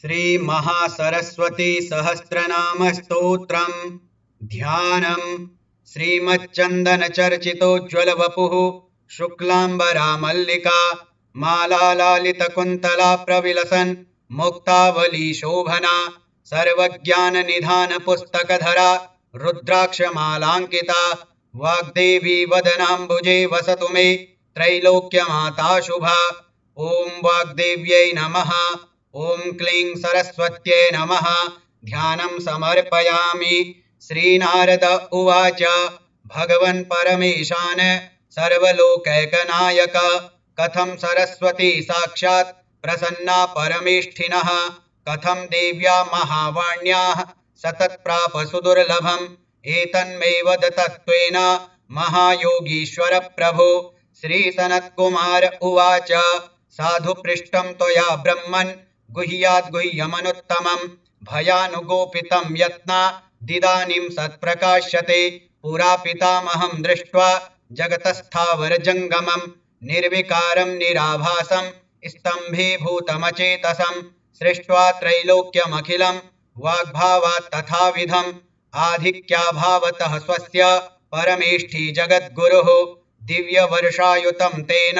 श्रीमहासरस्वती सहस्रनामस्तोत्रम् ध्यानम् श्रीमच्चन्दनचर्चितोज्ज्वलवपुः शुक्लाम्बरा मल्लिका मालालालितकुन्तला प्रविलसन् मुक्तावली शोभना सर्वज्ञाननिधानपुस्तकधरा रुद्राक्षमालाङ्किता वाग्देवी वदनाम्बुजे वसतु मे त्रैलोक्यमाता शुभा। ॐ वाग्देव्यै नमः ॐ क्लीं नमः। ध्यानं समर्पयामि। श्रीनारद उवाच। भगवन् परमेशान सर्वलोकैकनायक। कथं सरस्वती साक्षात् प्रसन्ना परमेष्ठिनः? कथं देव्या महावाण्याः सतत्प्राप सुदुर्लभम् एतन्मे वद तत्त्वेन महायोगीश्वर प्रभो श्रीसनत्कुमार उवाच। साधु पृष्टं त्वया ब्रह्मन् गुह्याद्गुह्यमनुत्तमम् भयानुगोपितं यत्ना दिदानीं सत्प्रकाश्यते पुरा पितामहं दृष्ट्वा जगतस्थावरजङ्गमम् निर्विकारं निराभासं स्तम्भीभूतमचेतसं सृष्ट्वा त्रैलोक्यमखिलं वाग्भावात् तथाविधम् आधिक्याभावतः स्वस्य परमेष्ठी जगद्गुरुः दिव्यवर्षायुतं तेन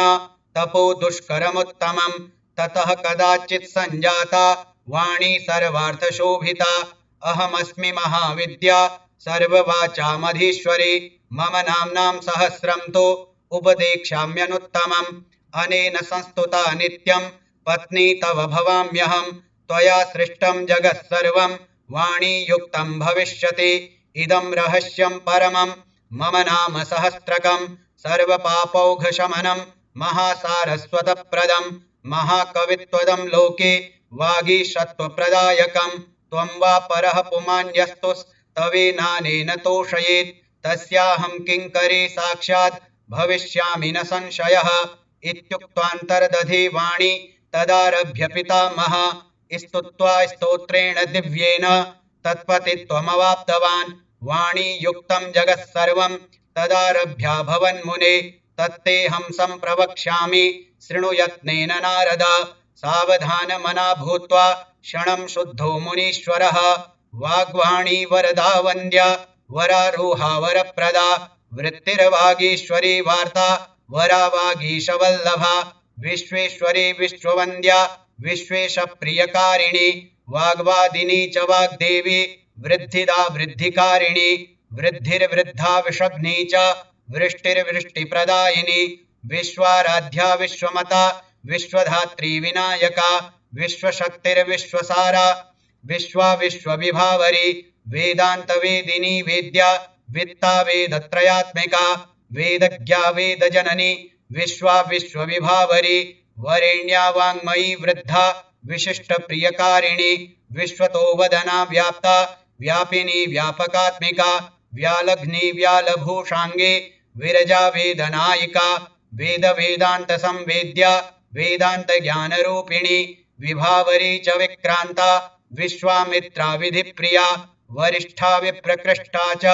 तपो दुष्करमुत्तमम् ततः कदाचित् सञ्जाता वाणी सर्वार्थशोभिता। अहमस्मि महाविद्या, सर्ववाचामधीश्वरी, मम नाम्नां सहस्रं तु उपदेक्ष्याम्यनुत्तमम्। अनेन संस्तुता नित्यं, पत्नी तव भवाम्यहं त्वया सृष्टं जगत् सर्वं, वाणीयुक्तं भविष्यति। इदं रहस्यं परमं मम नाम सहस्रकं सर्वपापौघशमनं महासारस्वतप्रदं महाकवित्वदं लोके वागीशत्वप्रदायकं त्वं वा परः पुमान्यस्तुस्तवेनानेन तोषयेत्। तस्याहं किङ्करी साक्षात् भविष्यामि न संशयः। इत्युक्त्वान्तर्दधि वाणी तदारभ्य पितामह। स्तुत्वा स्तोत्रेण दिव्येन तत्पतित्वमवाप्तवान् वाणीयुक्तं जगत् सर्वं तदारभ्याभवन्मुने तत्तेऽहं सम्प्रवक्ष्यामि। शृणु यत्नेन नारद। सावधानमना भूत्वा क्षणं शुद्धो मुनीश्वरः। वाग्वाणी वरदा वन्द्या वरारोहा वरप्रदा। वृत्तिर्वागीश्वरी वार्ता वरावागीशवल्लभा। विश्वेश्वरी विश्ववन्द्या विश्वेशप्रियकारिणी। वाग्वादिनी च वाग्देवी वृद्धिदा वृद्धिकारिणी। वृद्धिर्वृद्धा विषग्नी च वृष्टिर्वृष्टिप्रदायिनी विश्वाराध्या विश्वमता, विश्वधात्री विनायका विश्वशक्तिर्विश्वसारा विश्वा विश्वविभावरी वेदान्तवेदिनी वेद्या, वित्ता वेदत्रयात्मिका, वेदज्ञा वेदजननी, विश्वा विश्वविभावरी, वरेण्या वाङ्मयी वृद्धा विशिष्टप्रियकारिणी विश्वतो वदना व्याप्ता, व्यापिनी व्यापकात्मिका व्यालघ्नी व्यालभूषाङ्गे, विरजा वेदनायिका वेदवेदान्तसंवेद्या, वेदान्तज्ञानरूपिणी, विभावरी च विक्रान्ता विधिप्रिया वरिष्ठा विप्रकृष्टा च,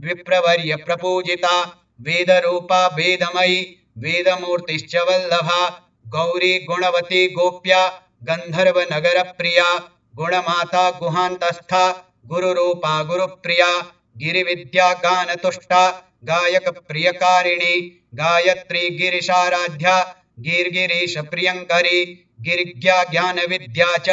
विप्रवर्य प्रपूजिता, वेदरूपा वेदमयी, वेदमूर्तिश्च वल्लभा, गौरी गुणवती गोप्या, गन्धर्वनगरप्रिया, गुणमाता गुहान्तस्था, गुरुरूपा गुरुप्रिया, गिरिविद्या गानतुष्टा, गायकप्रियकारिणी गायत्री गिरिशाराध्या गिर्गिरीशप्रियङ्करी गिरिज्ञा ज्ञानविद्या च,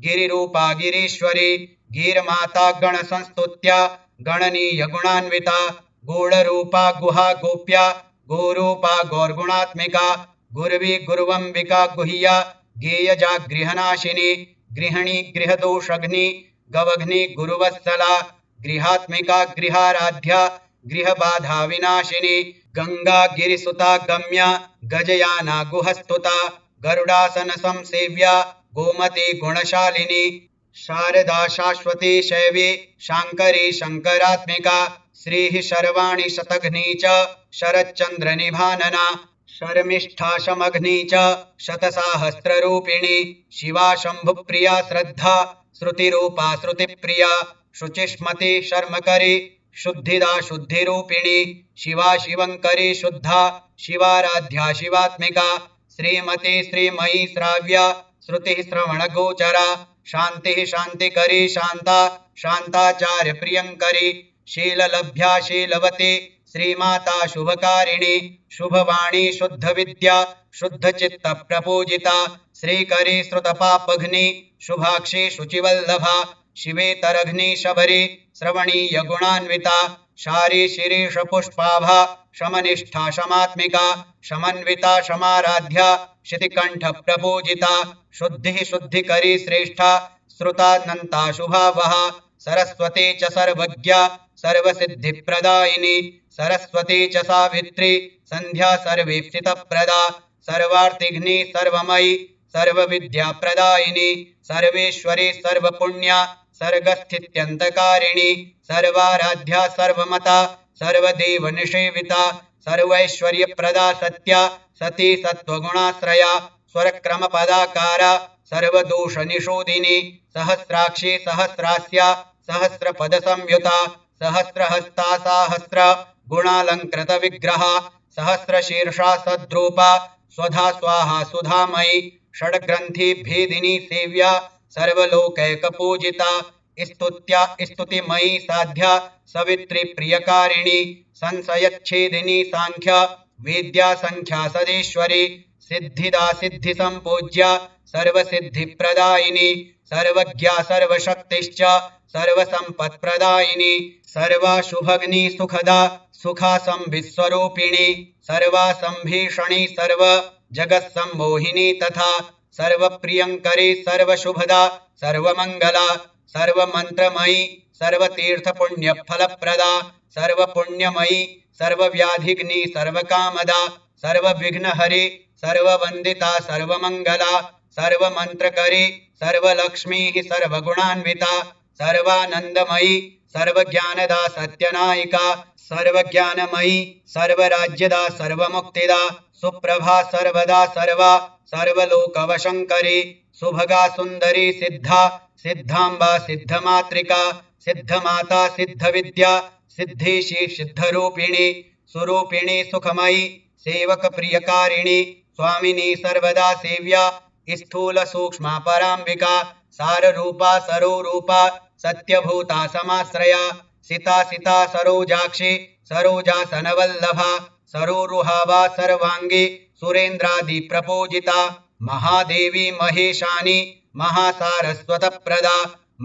गिरिरूपा गिरीश्वरी, गिर्माता गणसंस्तुत्या गणनीयगुणान्विता गूढरूपा गुहा गोप्या गोरूपा गौर्गुणात्मिका, गुर्वी गुर्वम्बिका गुह्या गेयजा गृहनाशिनी गृहिणी गृहदोषघ्नि गवघ्नि गुरुवत्सला, गृहात्मिका गृहाराध्या गृहबाधा विनाशिनी गङ्गा गिरिसुता गम्या, गजयाना गुहस्तुता, गरुडासन संसेव्या, गोमती गुणशालिनी, शारदा शाश्वती शैवी शाङ्करी शङ्करात्मिका श्रीः शर्वाणि शतघ्नी च शरच्चन्द्रनिभानना शर्मिष्ठा शमघ्नी च शतसाहस्ररूपिणी शिवा शम्भुप्रिया श्रद्धा, श्रुतिरूपा श्रुतिप्रिया, शुचिष्मती शर्मकरी शुद्धिदा शुद्धिरूपिणी शिवा शिवङ्करी शुद्धा शिवाराध्या शिवात्मिका, श्रीमती श्रीमयी श्राव्या, श्रुतिः श्रवणगोचरा, शान्तिः शान्तिकरी शान्ता, शान्ताचार्य प्रियङ्करी शीललभ्या शीलवती, श्रीमाता शुभकारिणी, शुभवाणी शुद्धविद्या शुद्धचित्तप्रपूजिता श्रीकरी श्रुतपापघ्नि, शुभाक्षी शुचिवल्लभा शिवेतरघ्नि शबरी श्रवणीय गुणान्विता शारी शिरीष पुष्पाभा शमनिष्ठा शमात्मिका, शमन्विता शमाराध्या शितिकण्ठ प्रपूजिता, शुद्धि शुद्धिकरी श्रेष्ठा श्रुतानन्ता शुभावः सरस्वती च सर्वज्ञा, सर्वसिद्धिप्रदायिनी, सरस्वती च सावित्री सन्ध्या सर्वेप्सितप्रदा, सर्वार्तिघ्नि सर्वमयि, सर्वविद्याप्रदायिनी, सर्वेश्वरी सर्वपुण्या सर्गस्थित्यन्तकारिणी सर्वाराध्या सर्वमता, सर्वदेवनिषेविता, सर्वैश्वर्यप्रदा सत्या, सती सत्त्वगुणाश्रया, स्वरक्रमपदाकारा सर्वदोषनिषोधिनी सहस्राक्षी सहस्रास्या, सहस्रपदसंयुता, सहस्रहस्ता साहस्र गुणालङ्कृतविग्रहा सहस्रशीर्षा सद्रूपा, स्वधा स्वाहा सुधामयी षड्ग्रन्थिभेदिनी सेव्या सर्वलोकैकपूजिता। स्तुत्या, स्तुतिमयी साध्या, सवित्री प्रियकारिणी, संशयच्छेदिनी साङ्ख्य वेद्या संख्या सदेश्वरी, सिद्धिदा सिद्धिसम्पूज्या, सर्वसिद्धिप्रदायिनी, सर्वज्ञा सर्वशक्तिश्च, सर्वसम्पत्प्रदायिनी, सर्वाशुभग्नि सुखदा सुखासंविस्वरूपिणी सर्वासंभीषणी सर्व, जगत्सम्मोहिनी तथा सर्वप्रियङ्करी सर्वशुभदा सर्वमङ्गला सर्वमन्त्रमयी सर्वतीर्थपुण्यफलप्रदा सर्वपुण्यमयी सर्वव्याधिग्नि सर्वकामदा सर्वविघ्नहरि सर्ववन्दिता सर्वमङ्गला सर्वमन्त्रकरी सर्वलक्ष्मीः सर्वगुणान्विता सर्वानन्दमयी, सर्वज्ञानदा सत्यनायिका, सर्वज्ञानमयी, सर्वराज्यदा सर्वमुक्तिदा, सुप्रभा सर्वदा सर्वा, सर्वलोकवशङ्करी, सुभगा सुन्दरी सिद्धा, सिद्धाम्बा सिद्धमातृका सिद्धमाता सिद्धविद्या, सिद्धेशी सिद्धरूपिणी, सुरूपिणी सुखमयी, सेवकप्रियकारिणी, स्वामिनी सर्वदा सेव्या स्थूलसूक्ष्मा पराम्बिका साररूपा सरोरूपा सत्यभूता समाश्रया सिता सिता सरोजाक्षी सरोजासनवल्लभा सरोरुहावा सर्वाङ्गी सुरेन्द्रादिप्रपूजिता महादेवी महेशानी महासारस्वतप्रदा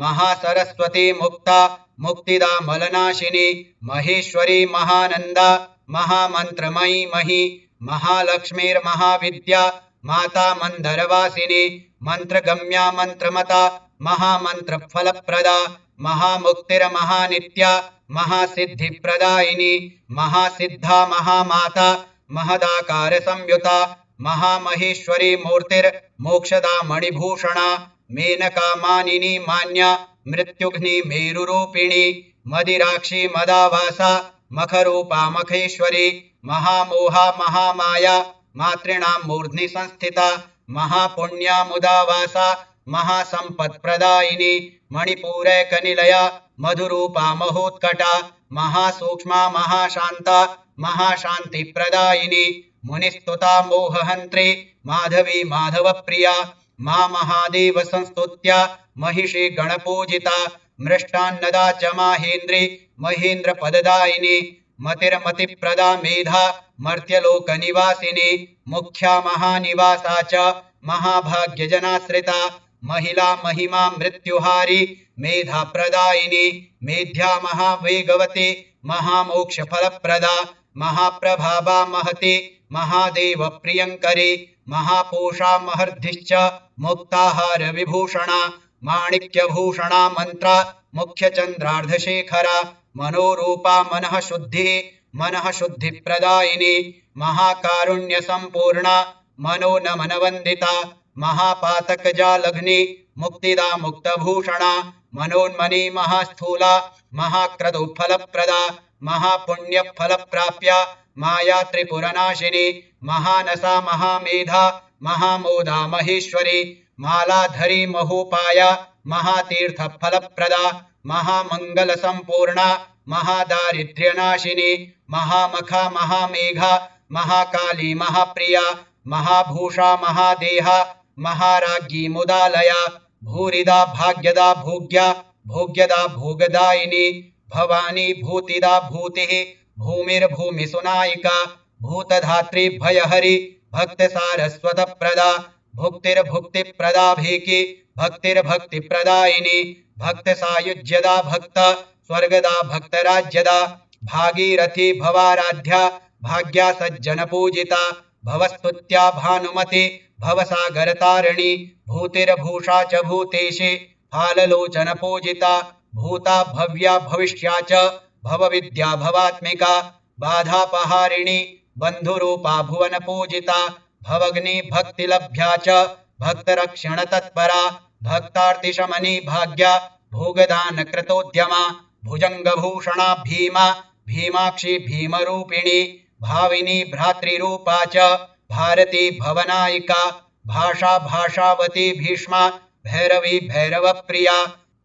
महासरस्वती मुक्ता मुक्तिदा मलनाशिनी महेश्वरी महानन्दा महामन्त्रमयी मही महालक्ष्मीर्महाविद्या माता मन्दरवासिनी मन्त्रगम्या मन्त्रमता महामन्त्रफलप्रदा महामुक्तिर्महानित्या महासिद्धिप्रदायिनी महासिद्धा महामाता महदाकारसंयुता महामहेश्वरी मूर्तिर्मोक्षदा मणिभूषणा मेनका मानिनी मान्या मृत्युघ्नि मेरुरूपिणी मदिराक्षी मदावासा मखरूपा मखेश्वरी महामोहा महामाया मातॄणां मूर्ध्नि संस्थिता महापुण्या मुदावासा महासम्पत्प्रदायिनी मणिपूरैकनिलया मधुरूपा महोत्कटा महासूक्ष्मा महाशान्ता महाशान्तिप्रदायिनी मुनिस्तुता मोहहन्त्री माधवी माधवप्रिया मा महादेव संस्तुत्या महिषी गणपूजिता मृष्टान्नदा च माहेन्द्री महेन्द्रपददायिनी मतिर्मतिप्रदा मेधा मर्त्यलोकनिवासिनी मुख्या महानिवासा च महाभाग्यजनाश्रिता, महिला महिमा मृत्युहारी, मेधाप्रदायिनी, मेध्या महावेगवती, महामोक्षफलप्रदा महाप्रभावा महती महादेवप्रियङ्करी महापूषा महर्धिश्च मुक्ताहारविभूषणा माणिक्यभूषणा मन्त्रा मुख्यचन्द्रार्धशेखरा मनोरूपा मनः शुद्धिः मनः शुद्धिप्रदायिनी महाकारुण्यसम्पूर्णा, मनोनमनवन्दिता महापातकजालग्नि मुक्तिदा मुक्तभूषणा मनोन्मनी महास्थूला, महाक्रतुफलप्रदा, महापुण्यफलप्राप्या माया त्रिपुरनाशिनी महानसा महामेधा, महामोदा महेश्वरी, मालाधरी महोपाया महातीर्थफलप्रदा, महामङ्गलसम्पूर्णा, महादारिद्र्यनाशिनी, महामखा, महामेघा, महाकाली, महाप्रिया, महाभूषा, महादेहा, महाराज्ञी, मुदालया, भूरिदा, भाग्यदा भोग्या भोग्यदा, भोगदायिनी, भवानी, भूतिदा, भूतिः भूमिर्भूमिसुनायिका भूतधात्री, भयहरि, भक्तसारस्वतप्रदा, भुक्तिर्भुक्तिप्रदा भीकी भक्तिर्भक्तिप्रदायिनी। भक्तसायुज्यदा भक्त सायुज्यदा भक्त स्वर्गदा भक्तराज्यदा। भागीरथी भवाराध्या भाग्या सज्जन पूजिता भवस्तुत्या भानुमति, भवसागरतारिणी, भूतिर्भूषा च भूतेशे फाललोचन पूजिता भूता भव्या भविष्या च, भवविद्या भवात्मिका, बाधापहारिणी, बन्धुरूपा भुवन पूजिता भवग्नि भक्तिलभ्या च भक्तरक्षण तत्परा भक्तार्तिशमनी भाग्या भोगदान कृतोद्यमा भुजङ्गभूषणा भीमा, भीमाक्षी भीमरूपिणी, भाविनी भ्रातृरूपा च भवनायिका, भाषा भाषावती भीष्मा, भैरवी भैरवप्रिया,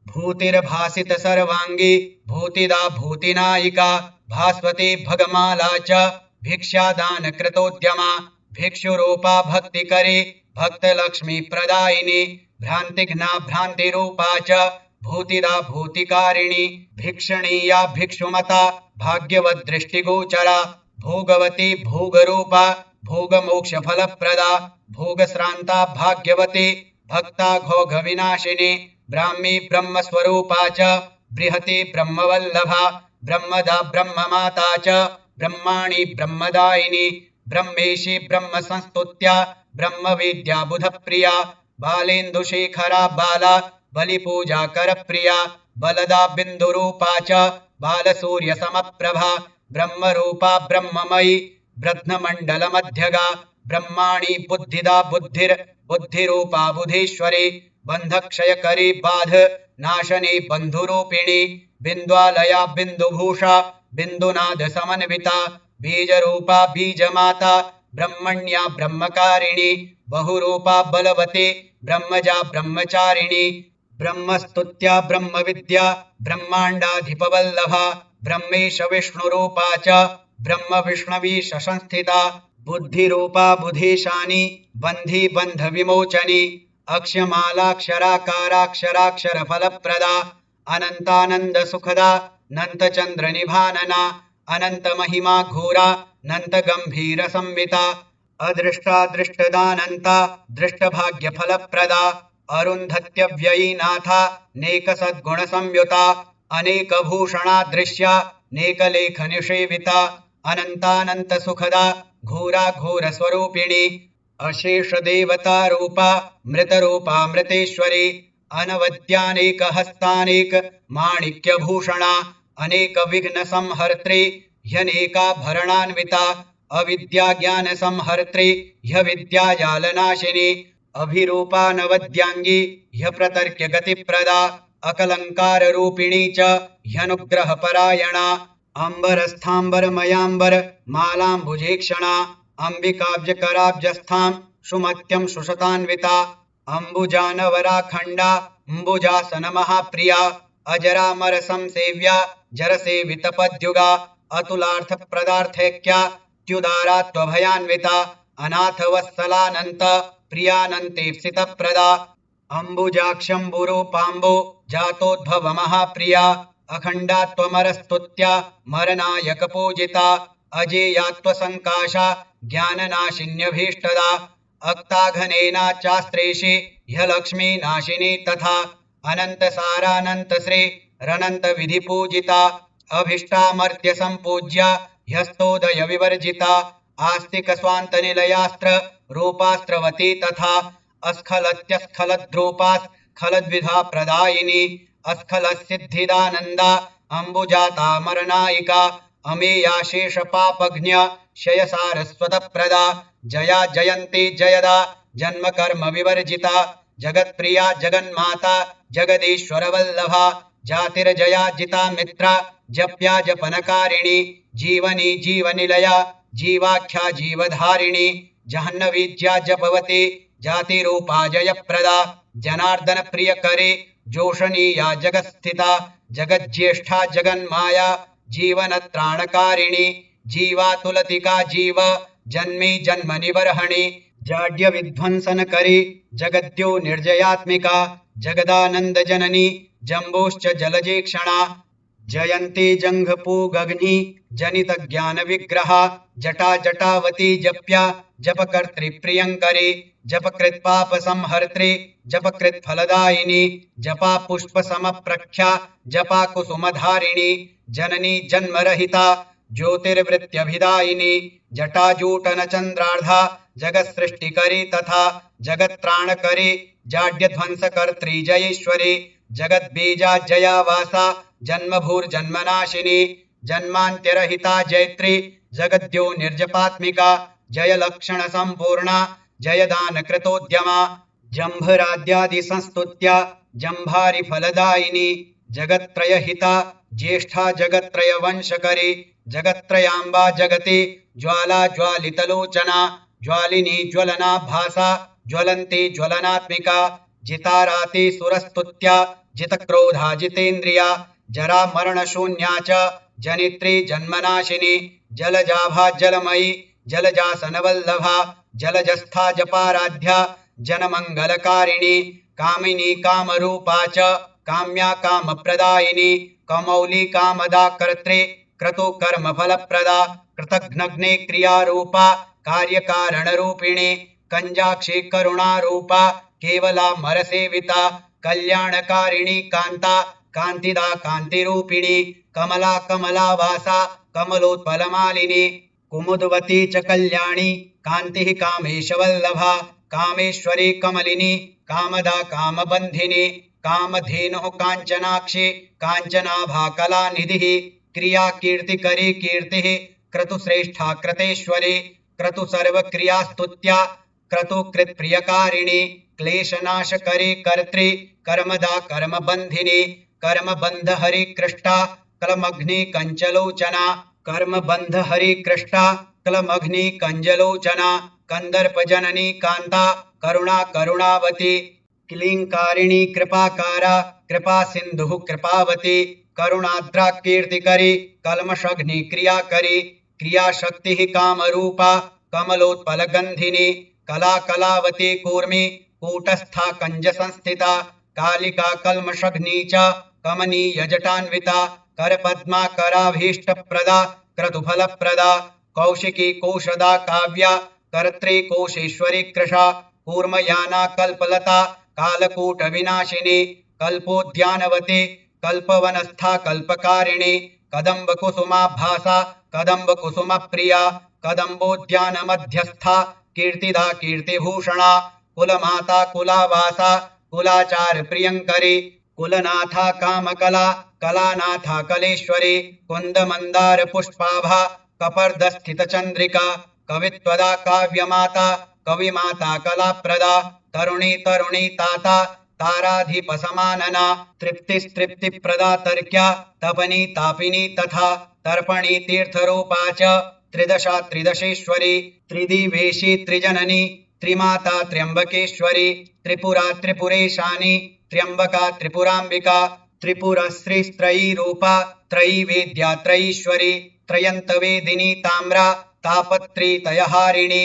भूतिर्भासित सर्वाङ्गी भूतिदा भूतिनायिका, भास्वती भगमाला च भिक्षादान कृतोद्यमा भिक्षुरूपा भक्तिकरी, भक्तलक्ष्मी प्रदायिनी भ्रान्तिघ्ना भ्रान्तिरूपा च भूतिदा भूतिकारिणी, भिक्षणीया भिक्षुमता, भाग्यवद्दृष्टिगोचरा, भोगवती भोगरूपा, भोगमोक्षफलप्रदा, भोगश्रान्ता भाग्यवती, भक्ता घोघविनाशिनी, ब्राह्मी ब्रह्मस्वरूपा च, बृहति ब्रह्मवल्लभा, ब्रह्मदा ब्रह्ममाता च, ब्रह्माणि ब्रह्मदायिनी, ब्रह्मेशी ब्रह्मसंस्तुत्या, ब्रह्मविद्या बुधप्रिया बालेन्दुशेखरा बाला बलिपूजाकरप्रिया बलदा बिन्दुरूपा च बालसूर्यसमप्रभा ब्रह्मरूपा ब्रह्ममयी ब्रध्नमण्डलमध्यगा ब्रह्माणि बुद्धिदा बुद्धिर्, बुद्धिरूपा बुधेश्वरी, बन्धक्षयकरी बाध, नाशनी बन्धुरूपिणी बिन्द्वालया बिन्दुभूषा, बिन्दुनाद समन्विता, बीजरूपा बीजमाता ब्रह्मण्या ब्रह्मकारिणी, बहुरूपा बलवती, ब्रह्मजा ब्रह्मचारिणी, ब्रह्मस्तुत्या ब्रह्मविद्या, ब्रह्माण्डाधिपवल्लभा, ब्रह्मेश विष्णुरूपा च ब्रह्म विष्णवी संस्थिता बुद्धिरूपा बुधेशानी, बन्धी बन्ध विमोचनी अक्षमालाक्षराकाराक्षराक्षर फलप्रदा अनन्तमहिमा घोरा नन्त गम्भीरसंमिता अदृष्टादृष्टदानन्ता दृष्टभाग्यफलप्रदा अरुन्धत्यव्ययीनाथा नेकसद्गुणसंयुता अनेकभूषणा दृश्या नेकलेखनिषेविता अनन्तानन्तसुखदा घोरा घोरस्वरूपिणी अशेषदेवतारूपा मृतरूपा मृतेश्वरी अनवद्यानेकहस्तानेकमाणिक्यभूषणा अनेक विघ्न संहर्त्री ह्यनेका भरणान्विता अविद्या ज्ञान संहर्त्री ह्यविद्याजालनाशिनी अभिरूपा नवद्यांगी ह्यप्रतर्क्य गतिप्रदा अकलङ्कार रूपिणी च ह्यनुग्रह परायणा अम्बरस्थाम्बरमयाम्बर, मालाम्बुजेक्षणा अम्बिकाब्जकराब्जस्थां सुमत्यं सुशतान्विता, अम्बुजानवराखण्डा अम्बुजासन महाप्रिया जरसे वितपद्युगा प्रियानन्तेप्सितप्रदा अम्बुजाक्षम्बुरूपाम्बु जातोद्भवमहाप्रिया अखण्डा त्वमरस्तुत्या मरनायकपूजिता अजेयात्वसङ्काशा ज्ञाननाशिन्यभीष्टदा अक्ताघनेना चास्त्री ह्यलक्ष्मीनाशिनी तथा अनन्तसारानन्तश्री रणन्तविधिपूजिता अभीष्टामर्त्यसम्पूज्या ह्यस्तोदयविवर्जिता आस्तिकस्वान्तनिलयास्त्र रूपास्त्रवती तथा अस्खलत्यस्खलद्रूपास्खलद्विधा प्रदायिनी अस्खलसिद्धिदानन्दा अम्बुजातामरनायिका अमेयाशेषपापघ्न्य शयसारस्वतप्रदा जया जयन्ती जयदा जन्मकर्मविवर्जिता जगत्प्रिया जगन्माता जगदीश्वरवल्लभा जातिर्जया जिता मित्रा, जप्या जपनकारिणी, जीवनी जीवनिलया, जीवाख्या जीवधारिणी जहन्नवीज्या जपवती, जातिरूपा जयप्रदा जनार्दन प्रियकरे जोषणीया जगत्स्थिता, जगज्येष्ठा जगन्माया, जीवनत्राणकारिणी, जीवातुलतिका जीव, जन्मी जन्मनिबर्हणि जाड्य विध्वंसन करी, जगद्यो निर्जयात्मिका, जगदानंद जननी, जम्बोश्च जलजीक्षणा जयन्ती जङ्घपूगग्नि, जनित ज्ञान विग्रह जटा जटावती जप्या, जपकर्त्री प्रियङ्करी, जपकृत पाप संहर्त्री, जपकृत फलदायिनी जपा पुष्प समप्रख्या जपा कुसुमधारिणी जननी जन्मरहिता ज्योतिर्वृत्त्यभिदायिनी जटाजूटन चन्द्रार्धा जगत सृष्टिकरी तथा जगत त्राणकरी जाड्य ध्वंस कर्त्री जयेश्वरी जगत बीजा जया वासा जन्म भूर्जन्मनाशिनी जन्मान्त्यरहिता जैत्री जगद्यो निर्जपात्मिका जय लक्षण संपूर्णा जय दान कृतोद्यमा जम्भराद्यादि संस्तुत्या जम्भारि फलदायिनी जगत्त्रयहिता ज्येष्ठा जगत्त्रय वंशकरी जगत्त्रयाम्बा जगति ज्वाला ज्वालितलोचना ज्वालिनी ज्वलना भासा, ज्वलन्ती ज्वलनात्मिका, जिताराति सुरस्तुत्या, जितक्रोधा जितेन्द्रिया, जरा मरण शून्या च, जनित्री जन्मनाशिनी, जलजाभा जलमयी, जलजासनवल्लभा, जलजस्था जपाराध्या, जनमङ्गलकारिणी, कामिनी कामरूपा च, काम्या कामप्रदायिनी, कमौली कामदा कर्त्री क्रतु कर्मफलप्रदा कृतघ्नग्ने क्रियारूपा कार्यकारणरूपिणी कञ्जाक्षी करुणारूपा केवला मरसेविता, कल्याणकारिणी कान्ता, कान्तिदा कान्तिरूपिणी, कमला कमलावासा, कमलोत्पलमालिनी, कुमुदवती च कल्याणी, कान्तिः कामेशवल्लभा, कामेश्वरी कमलिनी, कामदा कामबन्धिनी, कामधेनुः काञ्चनाक्षी काञ्चनाभा कलानिधिः क्रिया कीर्तिकरी कीर्तिः, क्रतुश्रेष्ठा कृतेश्वरी क्रतु सर्वक्रियास्तुत्या क्रतुकृत्प्रियकारिणी क्लेशनाशकरी कर्त्री, कर्मदा कर्मबन्धिनी कर्मबन्ध हरिकृष्टा क्लमग्नि कञ्चलोचना कर्मबन्ध हरिकृष्टा क्लमग्नि कञ्जलोचना, कन्दर्पजननी कान्ता, करुणा करुणावती, क्लीङ्कारिणी कृपाकारा कृपा सिंधु कृपावती करुणाद्रा कीर्तिकरी कल्मषघ्नि क्रियाकरी क्रियाशक्तिः कामरूपा कमलोत्पलगन्धिनी कला कलावती कूर्मी, कूटस्था कञ्ज संस्थिता कालिका कल्मषघ्नी च करपद्मा कराभीष्टप्रदा, क्रतुफलप्रदा, कौशिकी कोशदा काव्या, कर्त्री कोशेश्वरी कृशा कूर्मयाना कल्पलता, कालकूटविनाशिनी, कल्पोद्यानवती, कल्पवनस्था कल्पकारिणी, कदम्बकुसुमाभासा, कदम्बकुसुमप्रिया कदम्बोद्यानमध्यस्था कीर्तिदा कीर्तिभूषणा कुलमाता कुलावासा कुलाचार प्रियंकरी कुलनाथा कामकला कलानाथा कलेश्वरी कुंद मंदार पुष्पाभा कपर्द स्थित चंद्रिका कवित्वदा काव्यमाता कविमाता कलाप्रदा तरुणी तरुणी ताता ताराधिप समानना तृप्ति प्रदा तर्क्या तपनी तापिनी तथा तर्पणी तीर्थरूपा च त्रिदशा त्रिदशेश्वरी त्रिदिवेशी त्रिजननी त्रिमाता त्र्यंबकेश्वरी त्रिपुरा त्रिपुरेशानी त्र्यंबका त्रिपुरांबिका त्रिपुरश्रीस्त्रयी रूपा त्रयी वेद्या त्रयीश्वरी त्रयंत वेदिनी ताम्रा तापत्री तयहारिणी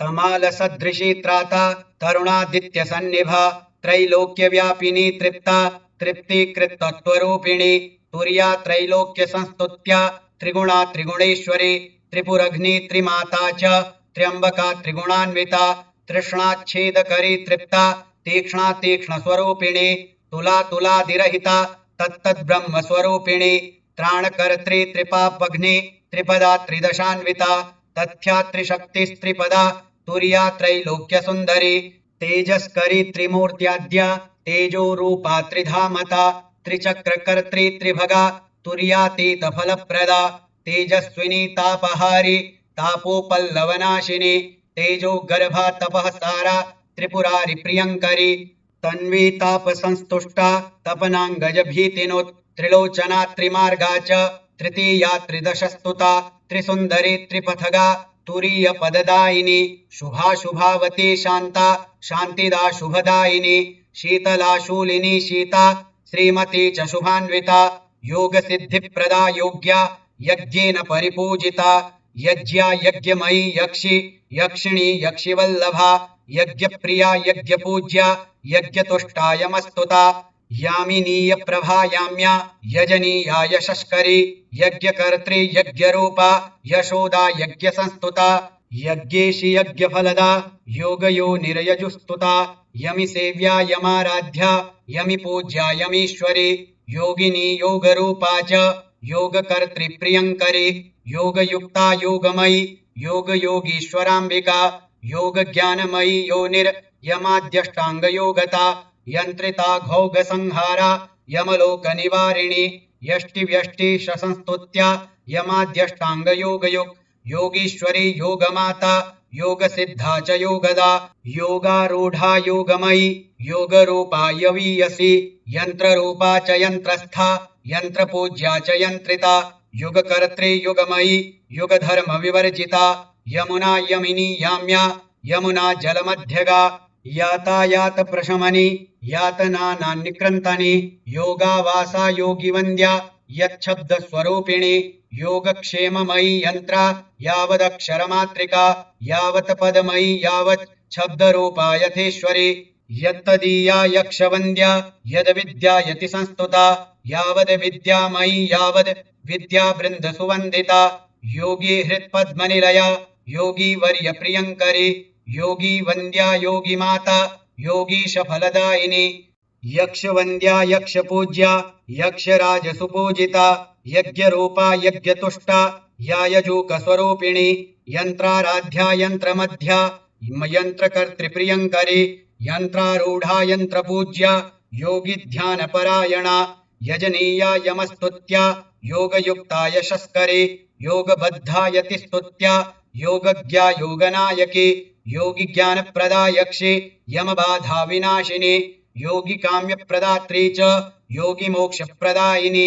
तमाल सदृशी त्राता तरुणादित्य सन्निभा त्रैलोक्य व्यापिनी तृप्ता तृप्तिकृतत्वरूपिणी तुर्या त्रैलोक्य संस्तुत्या त्रिगुणा त्रिगुणेश्वरी त्रिपुरघ्नि त्रिमाता च त्र्यम्बका त्रिगुणान्विता तृष्णाच्छेदकरी तृप्ता तीक्ष्णा तीक्ष्णस्वरूपिणी तुला तुलादिरहिता तत्तद्ब्रह्मस्वरूपिणी त्राणकर्त्री त्रिपावग्नि त्रिपदा त्रिदशान्विता तथ्या त्रिशक्तिस्त्रिपदा तुर्या त्रैलोक्यसुन्दरी तेजस्करी त्रिमूर्त्याद्या तेजोरूपा त्रिधामता त्रिचक्रकर्त्री त्रिभगा तुर्यातीतफलप्रदा तेजस्विनी तापहारितापोपल्लवनाशिनि तेजो गर्भा तपः सारा त्रिपुरारि प्रियङ्करी तन्वी तापसंस्तुष्टा तपनां त्रिलोचना त्रिमार्गा च तृतीया त्रिदशस्तुता त्रिसुन्दरी त्रिपथगा तुरीयपददायिनी शुभाशुभावती शान्ता शान्तिदा शुभदायिनी शीतला शूलिनी शीता श्रीमती च शुभान्विता योगसिद्धिप्रदा योग्या यज्ञेन परिपूजिता यज्ञा यज्ञमयी यक्षि यक्षिणी यक्षिवल्लभा यज्ञप्रिया यज्ञपूज्या यज्ञतुष्टा यमस्तुता यामिनीय प्रभायाम्या यजनीया यशस्करी यज्ञकर्त्री यज्ञरूपा यशोदा यज्ञसंस्तुता यज्ञेशि यज्ञफलदा योगयो निरयजुस्तुता यमि सेव्या यमाराध्या यमि पूज्या यमीश्वरी योगिनी योगरूपा च योगकर्तृप्रियङ्करी योगयुक्ता योगमयी योगयोगीश्वराम्बिका, योगज्ञानमयी योनिर्यमाद्यष्टाङ्गयोगता यन्त्रिता घौघसंहारा यमलोकनिवारिणी यष्टिव्यष्टिशसंस्तुत्या यमाद्यष्टाङ्गयोगयुक् योगीश्वरी योगमाता, योगसिद्धा च योगदा, योगारूढा योगमयी, योगरूपा यवीयसी, यन्त्ररूपा च यन्त्रस्था यन्त्रपूज्या च यन्त्रिता युगकर्त्री युगमयी युगधर्मविवर्जिता, यमुना यमिनी याम्या, यमुना जल मध्यगा यातायात जलमध्यगा यातायातप्रशमनी यातनानान्निकृन्तनी योगावासा योगिवन्द्या यच्छब्दस्वरूपिणी, योगक्षेममयी यन्त्रा, यावदक्षरमात्रिका यावत् पदमयी यावत् शब्दरूपा यथेश्वरी। यत्तदीया यक्षवन्द्या यद्विद्या यति संस्तुता यावद् विद्यामयी यावद् विद्यावृन्दसुवन्दिता योगी हृत्पद्मनिलया योगी वर्यप्रियङ्करी योगी वन्द्या योगी माता योगीशफलदायिनी यक्षवन्द्या यक्षपूज्या यक्षराजसुपूजिता यज्ञरूपा यज्ञतुष्टा या यजूकस्वरूपिणी यन्त्राराध्या यन्त्रमध्या यन्त्रकर्तृप्रियङ्करी यन्त्रारूढा यन्त्रपूज्या योगिध्यानपरायणा यजनीया यमस्तुत्या योगयुक्ता यशस्करी योगबद्धा यतिस्तुत्या योगज्ञा योगनायकी योगिज्ञानप्रदा यक्षि यमबाधा विनाशिनी योगिकाम्यप्रदात्री च योगिमोक्षप्रदायिनी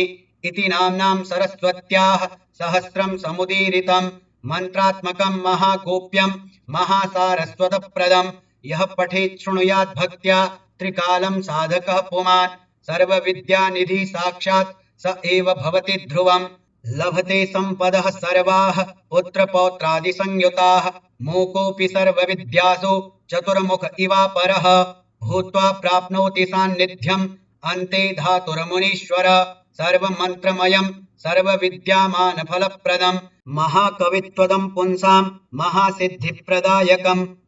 इति नाम्नां सरस्वत्याः सहस्रं समुदीरितं मन्त्रात्मकं महागोप्यं महासारस्वतप्रदं यः पठेत् शृणुयात् भक्त्या त्रिकालं साधकः पुमान्। सर्वविद्यानिधि साक्षात् स एव भवति ध्रुवम्। लभते सम्पदः सर्वाः, पुत्रपौत्रादिसंयुताः। मूकोऽपि सर्वविद्यासु, चतुर्मुख इवापरः भूत्वा प्राप्नोति सान्निध्यम्, अन्ते धातुरमुनीश्वर। सर्वमन्त्रमयम्, सर्वविद्यामानफलप्रदम्। पुंसाम्, महासिद्धिप्रदायकम्।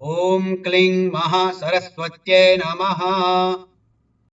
ॐ क्लीं महासरस्वत्यै नमः